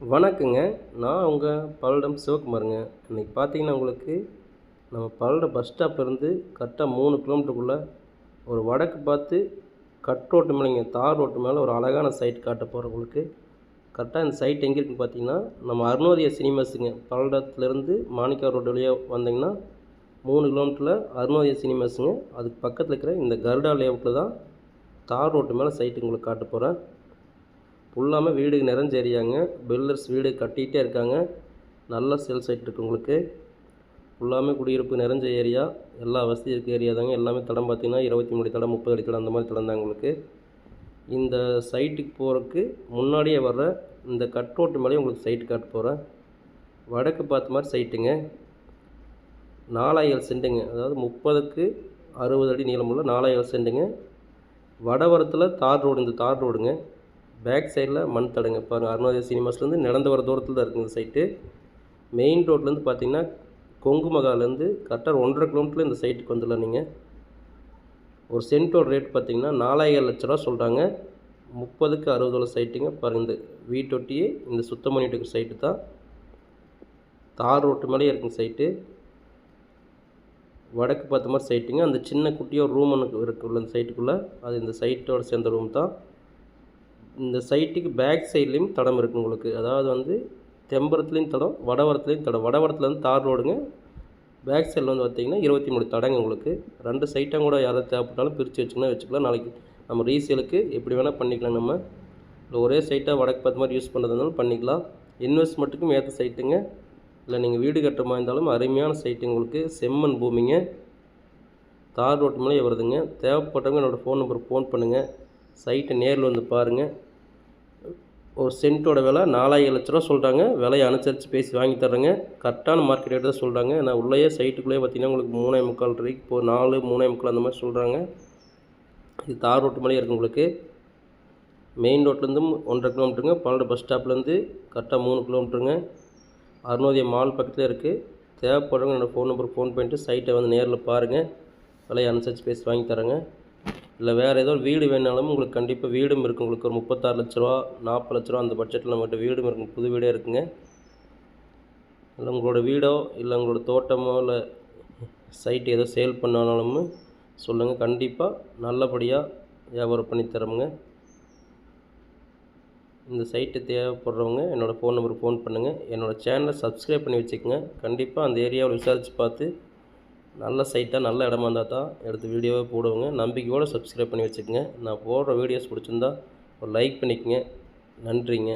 வணக்கங்க. நான் உங்கள் பல்லடம் சிவகுமாருங்க. இன்றைக்கி பார்த்தீங்கன்னா உங்களுக்கு நம்ம பல்லடம் பஸ் ஸ்டாப்லேருந்து கரெக்டாக மூணு கிலோமீட்டருக்குள்ளே ஒரு வடக்கு பார்த்து கட் ரோட்டு மேலேங்க தார் ரோட்டு மேலே ஒரு அழகான சைட் காட்ட போகிறேன் உங்களுக்கு. கரெக்டாக இந்த சைட் எங்கே இருக்குன்னு பார்த்தீங்கன்னா நம்ம அருணோதய சினிமாஸுங்க. பல்லடத்துலேருந்து மாணிக்கா ரோடு வழியாக வந்தீங்கன்னா மூணு கிலோமீட்டரில் அருணோதய சினிமாஸுங்க. அதுக்கு பக்கத்தில் இருக்கிற இந்த கருடா லேஅவுட்டில் தான் தார் ரோட்டு மேலே சைட்டு உங்களுக்கு காட்ட போகிறேன் ஃபுல்லாமே வீடு நிறைஞ்ச ஏரியாங்க. பில்டர்ஸ் வீடு கட்டிகிட்டே இருக்காங்க. நல்ல சேல் சைட் இருக்குது உங்களுக்கு. ஃபுல்லாமே குடியிருப்பு நிறைஞ்ச ஏரியா. எல்லா வசதி இருக்க ஏரியா தாங்க. எல்லாமே தடம் பார்த்திங்கன்னா இருபத்தி மூணு தடம் முப்பது அடி தடம் அந்த மாதிரி தடம் உங்களுக்கு. இந்த சைட்டுக்கு போகிறதுக்கு முன்னாடியே வர்ற இந்த கட் ரோட்டு மேலேயே உங்களுக்கு சைட்டு காட்ட போகிறேன் வடக்கு பார்த்த மாதிரி சைட்டுங்க நாலாயிரம் சென்ட்டுங்க அதாவது முப்பதுக்கு அறுபது அடி நீளமுள்ள நாலாயிரம் சென்ட்டுங்க வடவரத்தில் தார் ரோடு இந்த தார் ரோடுங்க. பேக் சைடில் மண் தடங்க. பாருங்கள் அருணோதய சினிமாஸ்லேருந்து நடந்து வர தூரத்தில் தான் இருக்குது இந்த சைட்டு மெயின் ரோட்லேருந்து பார்த்தீங்கன்னா கொங்கு மகாலேருந்து கரெக்டாக ஒன்றரை கிலோமீட்டரில் இந்த சைட்டுக்கு வந்துடலாம் நீங்கள் ஒரு சென்ட்டோட ரேட் பார்த்தீங்கன்னா நாலாயிரம் லட்ச ரூபா சொல்கிறாங்க முப்பதுக்கு அறுபது சைட்டுங்க பாருங்கள் இந்த வீட்டொட்டியே இந்த சுத்தம் பண்ணிட்டு இருக்கிற சைட்டு தான். தார் ரோட்டு மேலேயே இருக்குங்க சைட்டு வடக்கு பார்த்த மாதிரி சைட்டுங்க அந்த சின்ன குட்டியாக ஒரு ரூம் ஒன்று இருக்குள்ள அந்த சைட்டுக்குள்ளே அது இந்த சைட்டோட சேர்ந்த ரூம் தான். இந்த சைட்டுக்கு பேக் சைட்லேயும் தடம் இருக்குது உங்களுக்கு. அதாவது வந்து தெம்பரத்துலேயும் தடம் வடவரத்துலேயும் தடம். வடவரத்தில் வந்து தார் ரோடுங்க. பேக் சைடில் வந்து பார்த்தீங்கன்னா இருபத்தி மூணு தடங்க உங்களுக்கு. ரெண்டு சைட்டாக கூட யாராவது தேவைப்பட்டாலும் பிரித்து வச்சுக்கணும் வச்சுக்கலாம். நாளைக்கு நம்ம ரீசேலுக்கு எப்படி வேணால் பண்ணிக்கலாம் நம்ம. இல்லை ஒரே சைட்டாக வடக்கு பார்த்த மாதிரி யூஸ் பண்ணுறதுனாலும் பண்ணிக்கலாம். இன்வெஸ்ட்மெண்ட்டுக்கும் ஏற்ற சைட்டுங்க இல்லை நீங்கள் வீடு கட்டுற மாதிரி இருந்தாலும் அருமையான சைட்டு உங்களுக்கு. செம்மண் பூமிங்க. தார் ரோட்டு மேலே வருதுங்க தேவைப்பட்டவங்க என்னோடய ஃபோன் நம்பருக்கு ஃபோன் பண்ணுங்கள் சைட்டை நேரில் வந்து பாருங்கள் ஒரு சென்ட்டோட விலை நாலாயிரம் லட்ச ரூபா சொல்கிறாங்க விலையை அனுசரித்து பேசி வாங்கி தர்றேங்க. கரெக்டான மார்க்கெட் ரேட் தான் சொல்கிறாங்க நான் உள்ளேயே சைட்டுக்குள்ளேயே பார்த்தீங்கன்னா உங்களுக்கு மூணே முக்கால் ரூபாய்க்கு இப்போ நாலு மூணே முக்கால் அந்த மாதிரி சொல்கிறாங்க இது தார் ரோட்டு மேலேயே இருக்குது உங்களுக்கு. மெயின் ரோட்லேருந்து ஒன்றரை கிலோமீட்டருங்க பன்னெண்டு பஸ் ஸ்டாப்லேருந்து கரெக்டாக மூணு கிலோமீட்டருங்க அருணோதய மால் பக்கத்தில் இருக்குது தேவைப்படுறவங்க என்னோடய ஃபோன் நம்பருக்கு ஃபோன் பண்ணிட்டு சைட்டை வந்து நேரில் பாருங்கள் விலையை அனுசரித்து பேசி வாங்கி தரேங்க இல்லை வேறு ஏதோ வீடு வேணாலும் உங்களுக்கு கண்டிப்பாக வீடும் இருக்குது உங்களுக்கு ஒரு முப்பத்தாறு லட்ச ரூபா நாற்பது லட்ச ரூபா அந்த பட்ஜெட்டில் நம்மகிட்ட வீடும் இருக்குங்க புது வீடே இருக்குங்க. இல்லை உங்களோட வீடோ இல்லை உங்களோட தோட்டமோ இல்லை சைட்டு ஏதோ சேல் பண்ணாலும் சொல்லுங்கள் கண்டிப்பாக நல்லபடியாக வியாபாரம் பண்ணி தரோமுங்க. இந்த சைட்டு தேவைப்படுறவங்க என்னோடய ஃபோன் நம்பருக்கு ஃபோன் பண்ணுங்கள் என்னோடய சேனலை சப்ஸ்கிரைப் பண்ணி வச்சுக்கோங்க. கண்டிப்பாக அந்த ஏரியாவில் விசாரித்து பார்த்து நல்ல சைட்டாக நல்ல இடமா இருந்தால் தான் எடுத்து வீடியோவே போடுவோங்க. நம்பிக்கையோடு சப்ஸ்கிரைப் பண்ணி வச்சுக்கோங்க. நான் போடுற வீடியோஸ் பிடிச்சிருந்தா ஒரு லைக் பண்ணிக்கோங்க. நன்றிங்க.